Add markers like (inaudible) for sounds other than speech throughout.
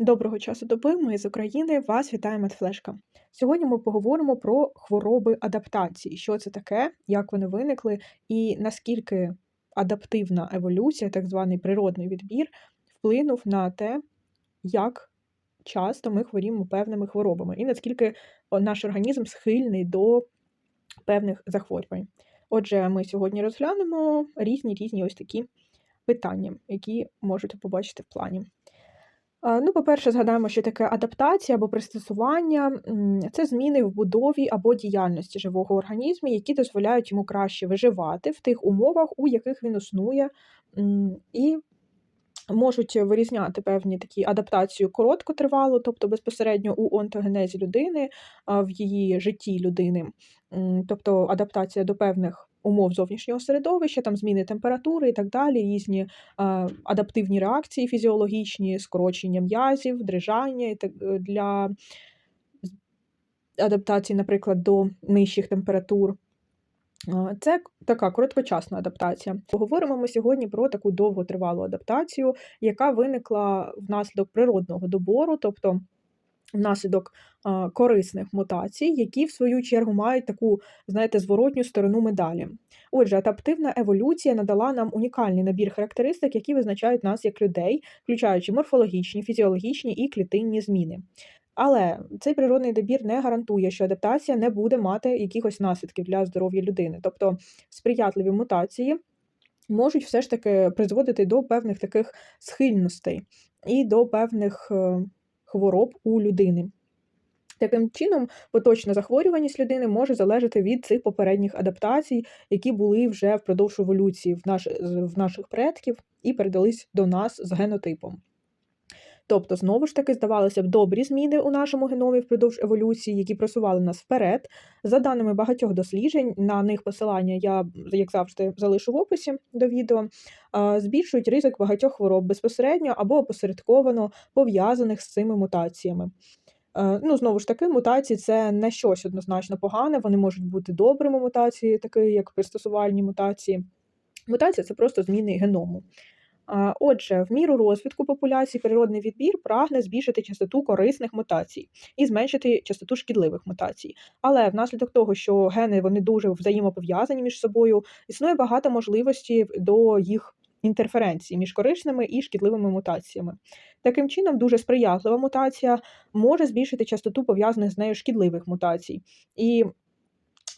Доброго часу доби, ми з України. Вас вітає Медфлешка. Сьогодні ми поговоримо про хвороби адаптації. Що це таке, як вони виникли, і наскільки адаптивна еволюція, так званий природний відбір, вплинув на те, як часто ми хворіємо певними хворобами, і наскільки наш організм схильний до певних захворювань. Отже, ми сьогодні розглянемо різні різні ось такі питання, які можете побачити в плані. А, Ну, по-перше, згадаємо, що таке адаптація або пристосування. Це зміни в будові або діяльності живого організму, які дозволяють йому краще виживати в тих умовах, у яких він існує, і можуть вирізняти певні такі адаптацію короткотривалу, тобто безпосередньо у онтогенезі людини, в її житті людини, тобто адаптація до певних умов зовнішнього середовища, там зміни температури і так далі, різні адаптивні реакції фізіологічні, скорочення м'язів, дрижання і так, е, для адаптації, наприклад, до нижчих температур. Це така короткочасна адаптація. Поговоримо ми сьогодні про таку довготривалу адаптацію, яка виникла внаслідок природного добору, тобто внаслідок корисних мутацій, які в свою чергу мають таку, знаєте, зворотню сторону медалі. Отже, адаптивна еволюція надала нам унікальний набір характеристик, які визначають нас як людей, включаючи морфологічні, фізіологічні і клітинні зміни. Але цей природний добір не гарантує, що адаптація не буде мати якихось наслідків для здоров'я людини. Тобто сприятливі мутації можуть все ж таки призводити до певних таких схильностей і до певних е, хвороб у людини. Таким чином, поточна захворюваність людини може залежати від цих попередніх адаптацій, які були вже впродовж еволюції в, наш, в наших предків і передались до нас з генотипом. Тобто, знову ж таки, здавалося б, добрі зміни у нашому геномі впродовж еволюції, які просували нас вперед. За даними багатьох досліджень, на них посилання я, як завжди, залишу в описі до відео, збільшують ризик багатьох хвороб безпосередньо або опосередковано пов'язаних з цими мутаціями. Е, Ну, знову ж таки, мутації це не щось однозначно погане, вони можуть бути добрими мутації, такі як пристосувальні мутації. Мутація це просто зміни геному. Отже, в міру розвитку популяції природний відбір прагне збільшити частоту корисних мутацій і зменшити частоту шкідливих мутацій. Але внаслідок того, що гени вони дуже взаємопов'язані між собою, існує багато можливостей до їх інтерференції між корисними і шкідливими мутаціями. Таким чином, дуже сприятлива мутація може збільшити частоту пов'язаних з нею шкідливих мутацій. І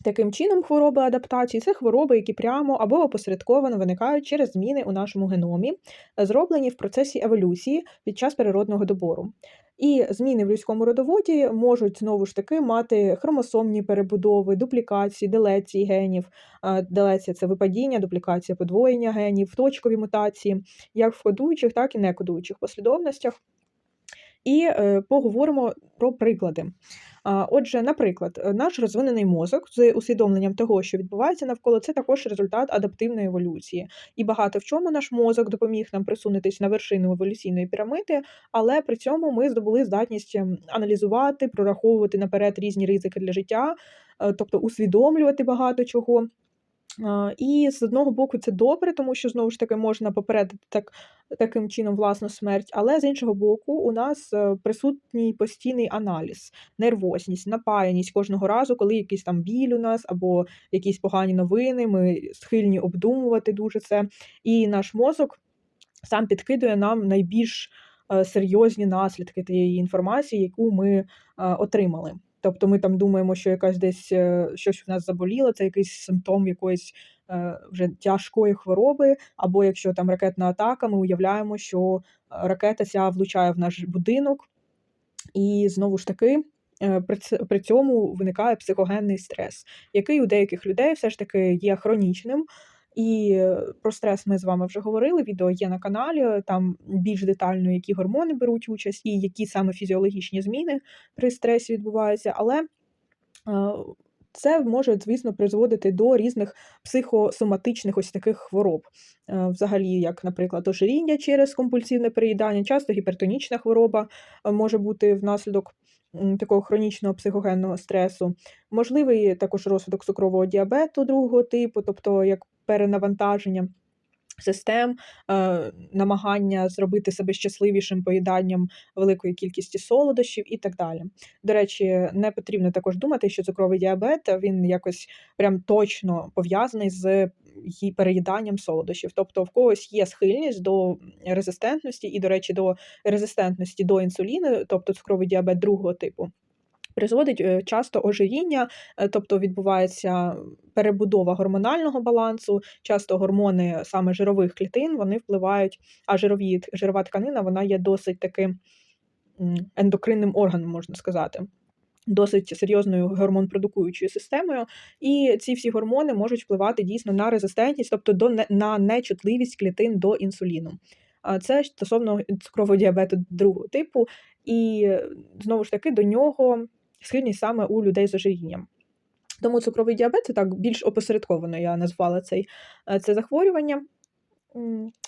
Таким чином, хвороби адаптації це хвороби, які прямо або опосередковано виникають через зміни у нашому геномі, зроблені в процесі еволюції під час природного добору. І зміни в людському родоводі можуть знову ж таки мати хромосомні перебудови, дуплікації, делеції генів. Делеція це випадіння, дуплікація подвоєння генів, точкові мутації, як в кодуючих, так і некодуючих послідовностях. І е, поговоримо про приклади. Отже, наприклад, е, наш розвинений мозок з усвідомленням того, що відбувається навколо, це також результат адаптивної еволюції. І багато в чому наш мозок допоміг нам присунутись на вершину еволюційної піраміди, але при цьому ми здобули здатність ем, аналізувати, прораховувати наперед різні ризики для життя, е, тобто усвідомлювати багато чого. І з одного боку це добре, тому що знову ж таки можна попередити так, таким чином власну смерть, але з іншого боку, у нас е, присутній постійний аналіз, нервозність, напаяність кожного разу, коли якийсь там біль у нас або якісь погані новини, ми схильні обдумувати дуже це. І наш мозок сам підкидує нам найбільш е, серйозні наслідки тієї інформації, яку ми е, отримали. Тобто ми там думаємо, що якась десь е, щось в нас заболіло, це якийсь симптом якоїсь е, вже тяжкої хвороби, або якщо там ракетна атака, ми уявляємо, що е, ракета ця влучає в наш будинок, і знову ж таки. при цьому виникає психогенний стрес, який у деяких людей все ж таки є хронічним. І е, про стрес ми з вами вже говорили. Відео є на каналі. Там більш детально, які гормони беруть участь, і які саме фізіологічні зміни при стресі відбуваються. Але Е, Це може, звісно, призводити до різних психосоматичних ось таких хвороб. Е, Взагалі, як, наприклад, ожиріння через компульсивне переїдання, часто гіпертонічна хвороба може бути внаслідок такого хронічного психогенного стресу. Можливий також розвиток цукрового діабету другого типу, тобто як перенавантаження. систем, е, намагання зробити себе щасливішим поїданням великої кількості солодощів і так далі. До речі, не потрібно також думати, що цукровий діабет він якось прям точно пов'язаний з ї- переїданням солодощів. Тобто в когось є схильність до резистентності, і, до речі, до резистентності до інсуліну, тобто цукровий діабет другого типу. Призводить е, часто ожиріння, е, тобто відбувається перебудова гормонального балансу. Часто гормони саме жирових клітин вони впливають, а жирові, жирова тканина вона є досить таким ендокринним органом, можна сказати. Досить серйозною гормонпродукуючою системою, і ці всі гормони можуть впливати дійсно на резистентність, тобто до на нечутливість клітин до інсуліну. А це стосовно цукрового діабету другого типу, і е, знову ж таки до нього схильність саме у людей з ожирінням. Тому цукровий діабет це так більш опосередковано я назвала цей, е, це захворювання.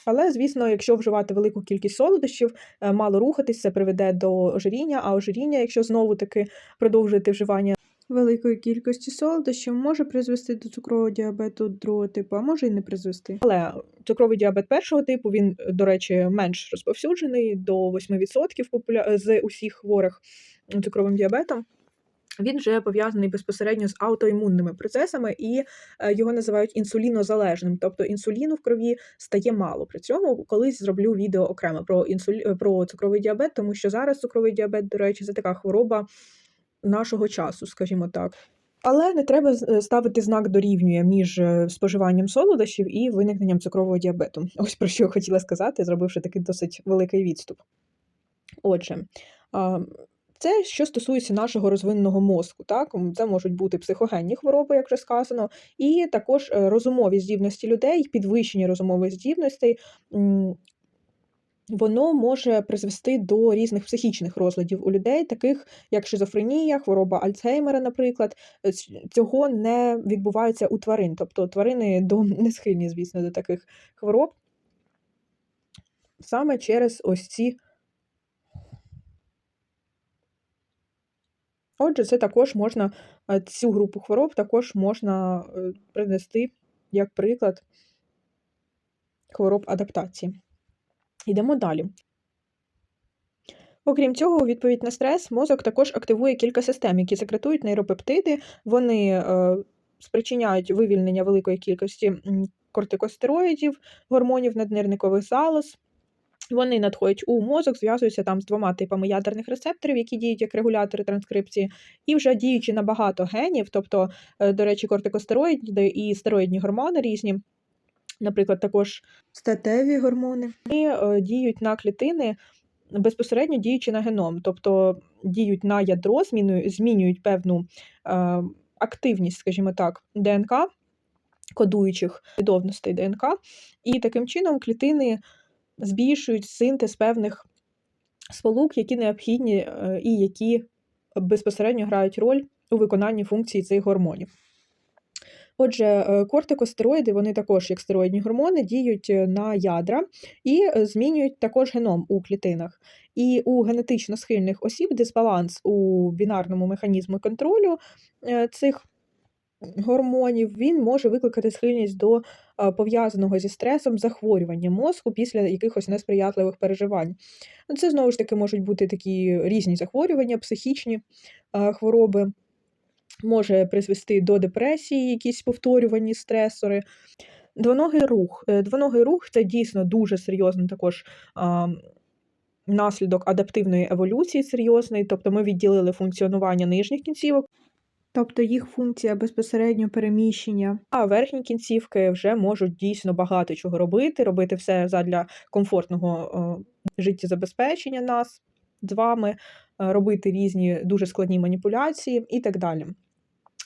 Але, звісно, якщо вживати велику кількість солодощів, е, мало рухатись, це приведе до ожиріння, а ожиріння, якщо знову таки продовжувати вживання великої кількості солодощів, може призвести до цукрового діабету другого типу, а може і не призвести. Але цукровий діабет першого типу, він, до речі, менш розповсюджений до 8% популя... з усіх хворих цукровим діабетом. Він вже пов'язаний безпосередньо з аутоімунними процесами, і е, його називають інсулінозалежним. Тобто інсуліну в крові стає мало. При цьому колись зроблю відео окремо про інсулі... е, про цукровий діабет, тому що зараз цукровий діабет, до речі, це така хвороба нашого часу, скажімо так. Але не треба е, ставити знак дорівнює між споживанням солодощів і виникненням цукрового діабету. (laughs) Ось про що я хотіла сказати, зробивши такий досить великий відступ. Отже, це що стосується нашого розвиненого мозку. Так? Це можуть бути психогенні хвороби, як вже сказано, і також е, розумові здібності людей, підвищення розумових здібностей. Воно може призвести до різних психічних розладів у людей, таких як шизофренія, хвороба Альцгеймера, наприклад. Е, Цього не відбувається у тварин. Тобто тварини (laughs) до, не схильні, звісно, до таких хвороб саме через ось ці Отже, це також можна, е, цю групу хвороб також можна е, принести як приклад хвороб адаптації. Йдемо далі. Окрім цього, у відповідь на стрес мозок також активує кілька систем, які секретують нейропептиди. Вони е, спричиняють вивільнення великої кількості кортикостероїдів, гормонів наднирникових залоз. Вони надходять у мозок, зв'язуються там з двома типами ядерних рецепторів, які діють як регулятори транскрипції, і вже діючи на багато генів, тобто, е, до речі, кортикостероїди і стероїдні гормони різні, наприклад, також статеві гормони, і е, діють на клітини, безпосередньо діючи на геном, тобто діють на ядро, змінюють, змінюють певну е, активність, скажімо так, ДНК, кодуючих відомостей ДНК, і таким чином клітини збільшують синтез певних сполук, які необхідні е, і які безпосередньо грають роль у виконанні функцій цих гормонів. Отже, е, кортикостероїди, вони також, як стероїдні гормони, діють е, на ядра і змінюють також геном у клітинах. І у генетично схильних осіб дисбаланс у бінарному механізму контролю цих гормонів він може викликати схильність до пов'язаного зі стресом захворювання мозку після якихось несприятливих переживань. Ну, Це знову ж таки можуть бути такі різні захворювання, психічні хвороби, може призвести до депресії, якісь повторювані стресори. Двоногий рух. Е, Двоногий рух це дійсно дуже серйозний також. а, Наслідок адаптивної еволюції серйозний, тобто ми відділили функціонування нижніх кінцівок, тобто їх функція безпосередньо переміщення. А верхні кінцівки вже можуть дійсно багато чого робити, робити все задля комфортного е, життєзабезпечення нас з вами, е, робити різні дуже складні маніпуляції і так далі.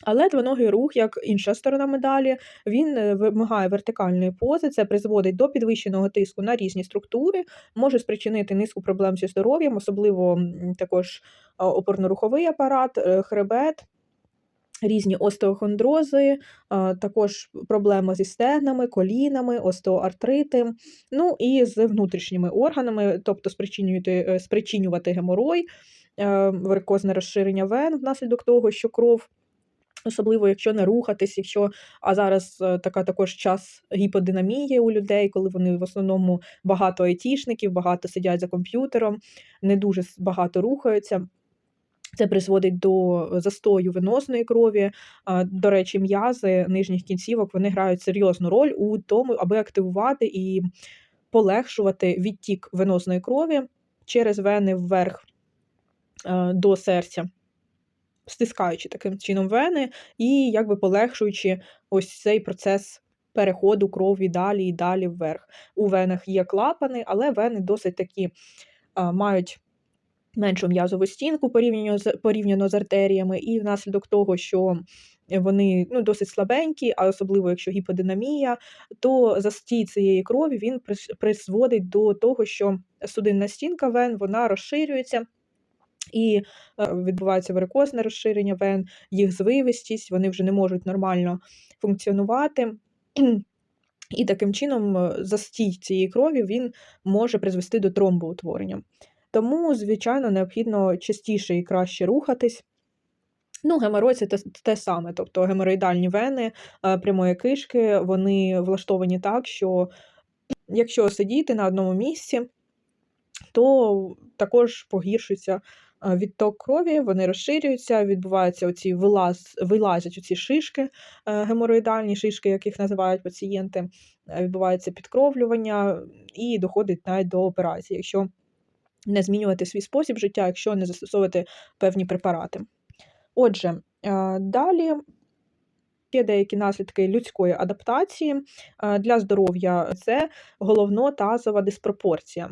Але двоногий рух, як інша сторона медалі, він е, вимагає вертикальної пози, це призводить до підвищеного тиску на різні структури, може спричинити низку проблем зі здоров'ям, особливо також опорно-руховий апарат, хребет, різні остеохондрози, також проблеми зі стегнами, колінами, остеоартрити, ну і з внутрішніми органами, тобто спричинювати, е, спричинювати геморой, е, варикозне розширення вен внаслідок того, що кров Особливо, якщо не рухатись, якщо а зараз е, така також час гіподинамії у людей, коли вони в основному багато айтішників, багато сидять за комп'ютером, не дуже багато рухаються. Це призводить до застою венозної крові. До речі, м'язи нижніх кінцівок вони грають серйозну роль у тому, аби активувати і полегшувати відтік венозної крові через вени вверх до серця стискаючи таким чином вени і якби полегшуючи ось цей процес переходу крові далі і далі вверх. У венах є клапани, але вени досить такі а, мають меншу м'язову стінку порівняно з порівняно з артеріями, і внаслідок того, що вони ну, досить слабенькі, а особливо якщо гіподинамія, то застій цієї крові він призводить до того, що судинна стінка вен вона розширюється. І е, відбувається варикозне розширення вен, їх звивистість, вони вже не можуть нормально функціонувати. І таким чином е, застій цієї крові він може призвести до тромбоутворення. Тому, звичайно, необхідно частіше і краще рухатись. Ну, геморой це те, те саме, тобто геморроїдальні вени е, прямої кишки, вони влаштовані так, що якщо сидіти на одному місці, то також погіршується відток крові, вони розширюються, відбуваються оці вилаз, вилазять оці шишки, е, геморроїдальні шишки, яких називають пацієнти, е, відбувається підкровлювання і доходить навіть до операції, якщо не змінювати свій спосіб життя, якщо не застосовувати певні препарати. Отже, е, далі Є деякі наслідки людської адаптації для здоров'я це головно-тазова диспропорція,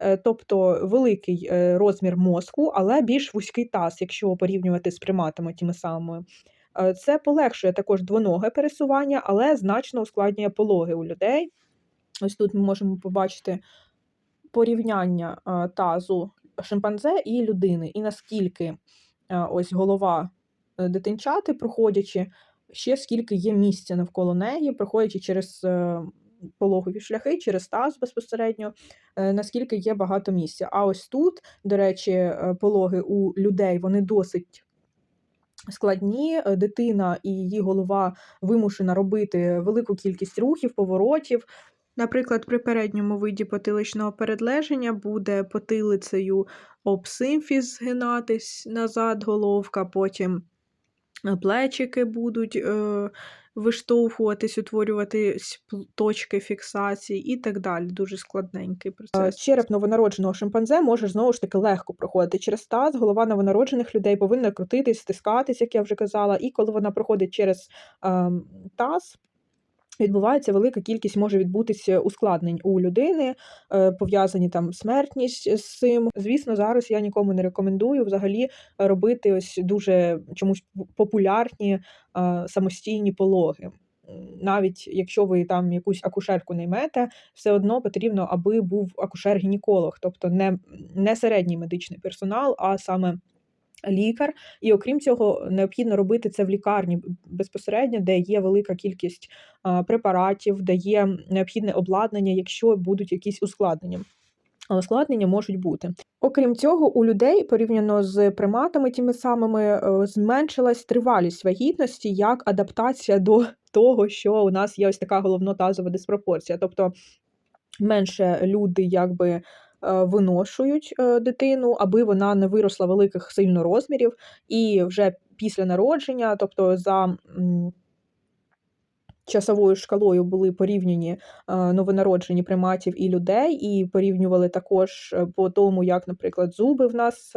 е, тобто великий е, розмір мозку, але більш вузький таз, якщо порівнювати з приматами тими самими. Е, це полегшує також двоноге пересування, але значно ускладнює пологи у людей. Ось тут ми можемо побачити порівняння тазу шимпанзе і людини, і наскільки ось голова дитинчати, проходячи ще скільки є місця навколо неї, проходячи через е, пологові шляхи, через таз безпосередньо, е, наскільки є багато місця. А ось тут, до речі, е, пологи у людей вони досить. Складні, дитина і її голова вимушена робити велику кількість рухів, поворотів. Наприклад, при передньому виді потиличного передлеження буде потилицею об симфіз згинатись назад головка, потім Е, плечики будуть е, виштовхуватись, утворювати точки фіксації і так далі. Дуже складненький процес. Череп новонародженого шимпанзе може знову ж таки легко проходити через таз. Голова новонароджених людей повинна крутитись, стискатись, як я вже казала, і коли вона проходить через е, таз відбувається велика кількість може відбутися ускладнень у людини, е, пов'язані там смертність з цим. Звісно, зараз я нікому не рекомендую взагалі робити ось дуже чомусь популярні самостійні пологи. Навіть якщо ви там якусь акушерку наймете, все одно потрібно, аби був акушер-гінеколог, тобто не, не середній медичний персонал, а саме лікар, і окрім цього, необхідно робити це в лікарні безпосередньо, де є велика кількість препаратів, де є необхідне обладнання, якщо будуть якісь ускладнення. Але ускладнення можуть бути. Окрім цього, у людей порівняно з приматами, тими самими е, зменшилась тривалість вагітності як адаптація до того, що у нас є ось така головно-тазова диспропорція. Тобто менше люди якби виношують е, дитину, аби вона не виросла великих сильно розмірів, і вже після народження, тобто за часовою шкалою були порівняні е, новонароджені приматів і людей, і порівнювали також по тому, як, наприклад, зуби в нас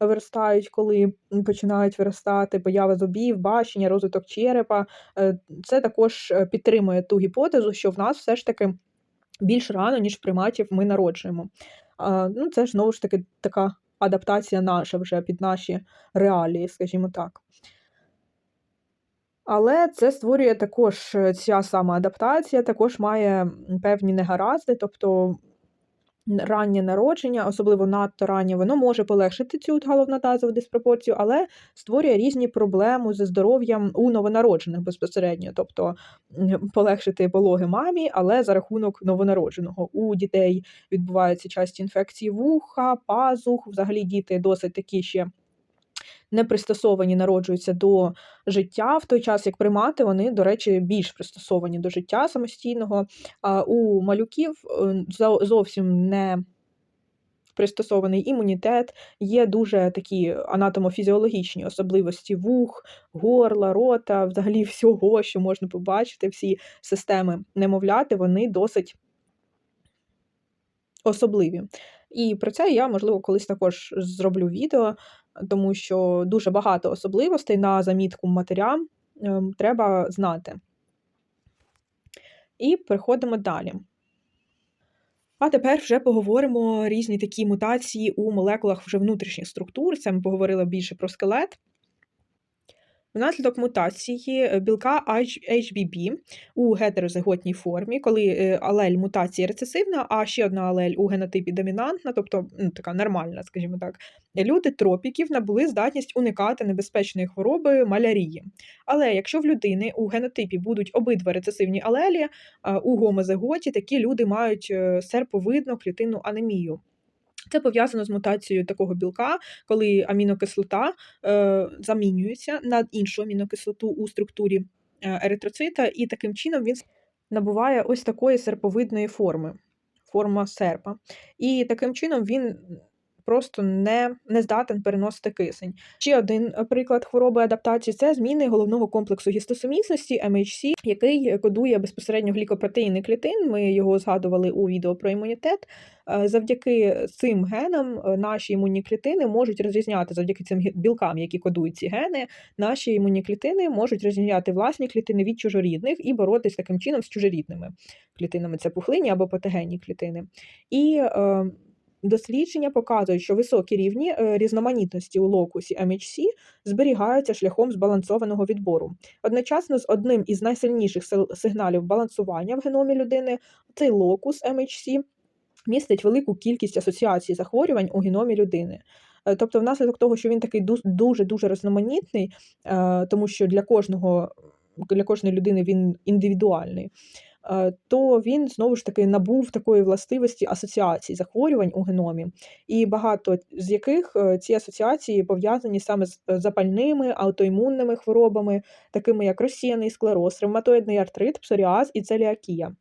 виростають, коли починають виростати, поява зубів, бачення, розвиток черепа. Це також підтримує ту гіпотезу, що в нас все ж таки більш рано, ніж приматів ми народжуємо. Ну, Це ж знову ж таки така адаптація наша вже під наші реалії, скажімо так. Але це створює також ця сама адаптація, також має певні негаразди, тобто раннє народження, особливо надто раннє, воно може полегшити цю галовнотазову диспропорцію, але створює різні проблеми зі здоров'ям у новонароджених безпосередньо, тобто полегшити пологи мамі, але за рахунок новонародженого. У дітей відбуваються часті інфекції вуха, пазух, взагалі діти досить такі ще не пристосовані народжуються до життя, в той час як примати, вони, до речі, більш пристосовані до життя самостійного. А у малюків е, зовсім не пристосований імунітет, є дуже такі анатомофізіологічні особливості вух, горла, рота, взагалі всього, що можна побачити, всі системи немовляти, вони досить особливі. І про це я, можливо, колись також зроблю відео, тому що дуже багато особливостей на замітку матерям ем, треба знати. І переходимо далі. А тепер вже поговоримо різні такі мутації у молекулах вже внутрішніх структур. Це ми поговорили більше про скелет. Внаслідок мутації е, білка HBB у гетерозиготній формі, коли е, алель мутації рецесивна, а ще одна алель у генотипі домінантна, тобто ну, така нормальна, скажімо так, люди тропіків набули здатність уникати небезпечної хвороби малярії. Але якщо в людини у генотипі будуть обидва рецесивні алелі, у гомозиготі такі люди мають е, серповидну клітинну анемію. Це пов'язано з мутацією такого білка, коли амінокислота е, замінюється на іншу амінокислоту у структурі е, еритроцита, і таким чином він набуває ось такої серповидної форми, форма серпа. І таким чином він просто не не здатен переносити кисень. Ще один е, приклад хвороби адаптації це зміни головного комплексу гістосумісності MHC, який кодує безпосередньо глікопротеїни клітин. Ми його згадували у відео про імунітет. Е, завдяки цим генам е, наші імунні клітини можуть розрізняти завдяки цим білкам, які кодують ці гени, наші імунні клітини можуть розрізняти власні клітини від чужорідних і боротись таким чином з чужорідними клітинами. Це пухлинні або патогенні клітини. І е, Дослідження показують, що високі рівні е, різноманітності у локусі MHC зберігаються шляхом збалансованого відбору. Одночасно з одним із найсильніших сигналів балансування в геномі людини цей локус MHC містить велику кількість асоціацій захворювань у геномі людини. Е, тобто, внаслідок того, що він такий дуже дуже різноманітний, е, тому що для кожного для кожної людини він індивідуальний. Е, то він знову ж таки набув такої властивості асоціацій захворювань у геномі, і багато з яких е, ці асоціації пов'язані саме з е, запальними аутоімунними хворобами, такими як розсіяний склероз, ревматоїдний артрит, псоріаз і целіакія.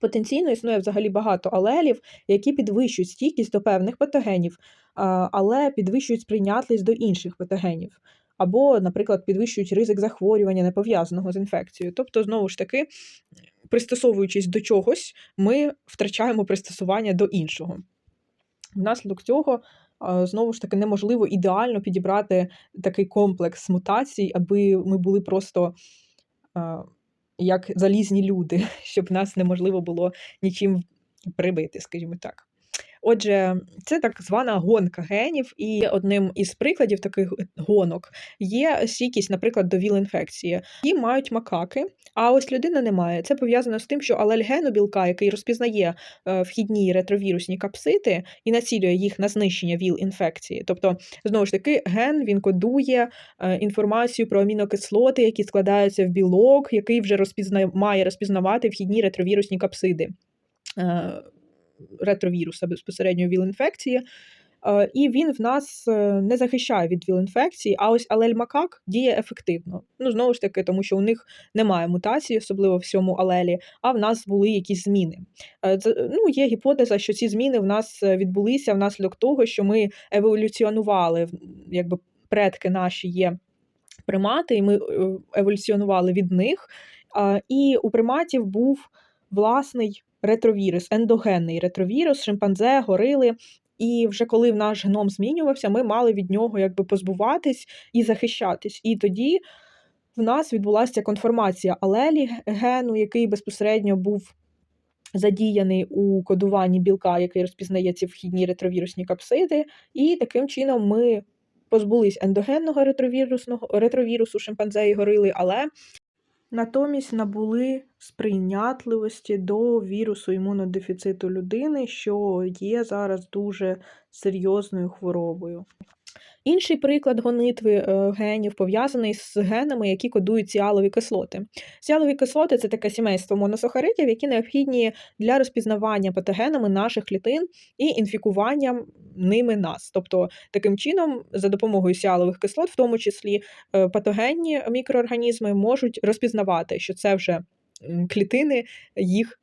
Потенційно існує взагалі багато алелів, які підвищують стійкість до певних патогенів, але підвищують сприйнятливість до інших патогенів. Або, наприклад, підвищують ризик захворювання, не пов'язаного з інфекцією. Тобто, знову ж таки, пристосовуючись до чогось, ми втрачаємо пристосування до іншого. Внаслідок цього, знову ж таки, неможливо ідеально підібрати такий комплекс мутацій, аби ми були просто як залізні люди, (laughs) щоб нас неможливо було нічим прибити, скажімо так. Отже, це так звана гонка генів, і одним із прикладів таких гонок є стійкість, наприклад, до ВІЛ-інфекції. Її мають макаки, а ось людина не має. Це пов'язано з тим, що алель гену білка, який розпізнає е, вхідні ретровірусні капсити і націлює їх на знищення ВІЛ-інфекції. Тобто, знову ж таки, ген він кодує е, інформацію про амінокислоти, які складаються в білок, який вже розпізна... має розпізнавати вхідні ретровірусні капсиди. Ретровіруса безпосередньо ВІЛ-інфекції. Е, і він в нас е, не захищає від ВІЛ-інфекції, а ось алель макак діє ефективно. Ну, знову ж таки, тому що у них немає мутації, особливо в цьому алелі, а в нас були якісь зміни. Е, ну, Є гіпотеза, що ці зміни в нас відбулися внаслідок того, що ми еволюціонували, якби предки наші є примати, і ми еволюціонували від них. І у приматів був власний ретровірус, ендогенний ретровірус, шимпанзе, горили. І вже коли наш геном змінювався, ми мали від нього якби позбуватись і захищатись. І тоді в нас відбулася конформація алелі гену, який безпосередньо був задіяний у кодуванні білка, який розпізнає ці вхідні ретровірусні капсиди. І таким чином ми позбулись ендогенного ретровірусного ретровірусу шимпанзе і горили, але Натомість набули сприйнятливості до вірусу імунодефіциту людини, що є зараз дуже серйозною хворобою. Інший приклад гонитви е, генів пов'язаний з генами, які кодують сіалові кислоти. Сіалові кислоти це таке сімейство моносахаридів, які необхідні для розпізнавання патогенами наших клітин і інфікування ними нас. Тобто, таким чином, за допомогою сіалових кислот, в тому числі е, патогенні мікроорганізми, можуть розпізнавати, що це вже клітини їх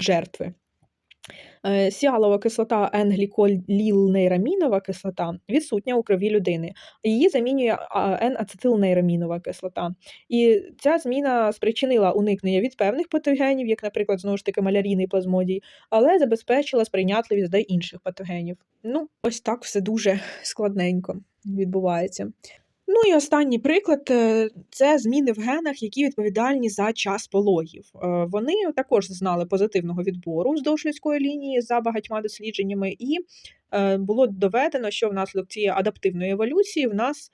жертви. Е, сіалова кислота N-гліколілнейрамінова кислота відсутня у крові людини. Її замінює N-ацетилнейрамінова кислота. І ця зміна спричинила уникнення від певних патогенів, як, наприклад, знову ж таки малярійний плазмодій, але забезпечила сприйнятливість до інших патогенів. Ну, ось так все дуже складненько відбувається. Ну і останній приклад е, це зміни в генах, які відповідальні за час пологів. Е, вони також знали позитивного відбору вздовж людської лінії за багатьма дослідженнями, і е, було доведено, що внаслідок цієї адаптивної еволюції в нас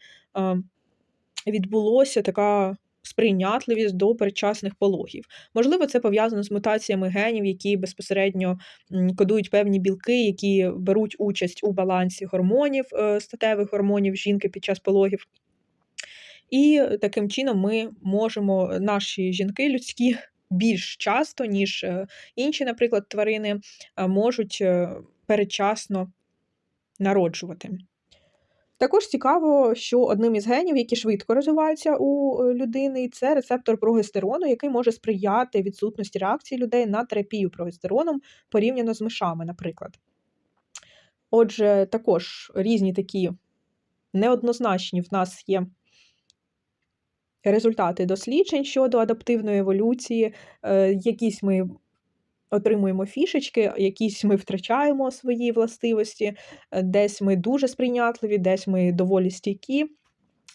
відбулося така. Сприйнятливість до передчасних пологів. Можливо, це пов'язано з мутаціями генів, які безпосередньо кодують певні білки, які беруть участь у балансі гормонів, статевих гормонів жінки під час пологів. І таким чином ми можемо, наші жінки людські більш часто, ніж е, інші, наприклад, тварини, е, можуть е, передчасно народжувати. Також цікаво, що одним із генів, які швидко розвиваються у людини, це рецептор прогестерону, який може сприяти відсутності реакції людей на терапію прогестероном порівняно з мишами, наприклад. Отже, також різні такі неоднозначні в нас є результати досліджень щодо адаптивної еволюції, е, якісь ми отримуємо фішечки, якісь ми втрачаємо свої властивості, е, десь ми дуже сприйнятливі, десь ми доволі стійкі.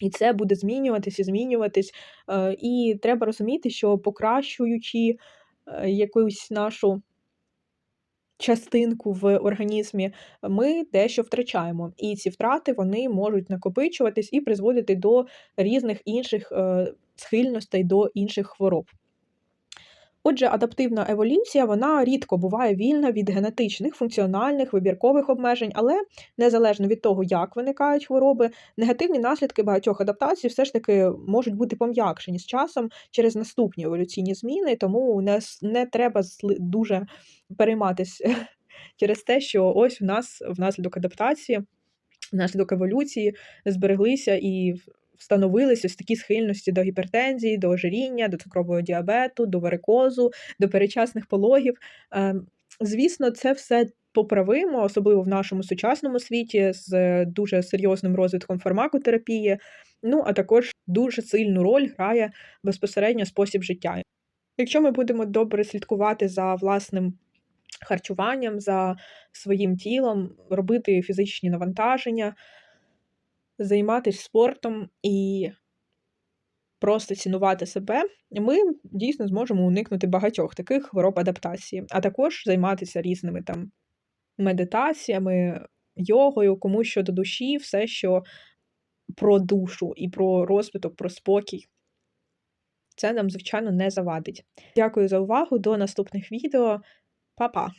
І це буде змінюватись і змінюватись. Е, і треба розуміти, що покращуючи якусь нашу частинку в організмі, ми дещо втрачаємо. І ці втрати вони можуть накопичуватись і призводити до різних інших е, схильностей до інших хвороб. Отже, адаптивна еволюція вона рідко буває вільна від генетичних, функціональних, вибіркових обмежень, але незалежно від того, як виникають хвороби, негативні наслідки багатьох адаптацій все ж таки можуть бути пом'якшені з часом через наступні еволюційні зміни, тому не, не треба дуже перейматися (laughs) через те, що ось в нас внаслідок адаптації, внаслідок еволюції збереглися і встановились ось такі схильності до гіпертензії, до ожиріння, до цукрового діабету, до варикозу, до перечасних пологів. Ем, звісно, це все поправимо, особливо в нашому сучасному світі, з дуже серйозним розвитком фармакотерапії. Ну, а також дуже сильну роль грає безпосередньо спосіб життя. Якщо ми будемо добре слідкувати за власним харчуванням, за своїм тілом, робити фізичні навантаження, займатися спортом і просто цінувати себе, ми дійсно зможемо уникнути багатьох таких хвороб адаптації, а також займатися різними там медитаціями, йогою, комусь що до душі, все, що про душу і про розвиток, про спокій. Це нам, звичайно, не завадить. Дякую за увагу. До наступних відео. Па-па!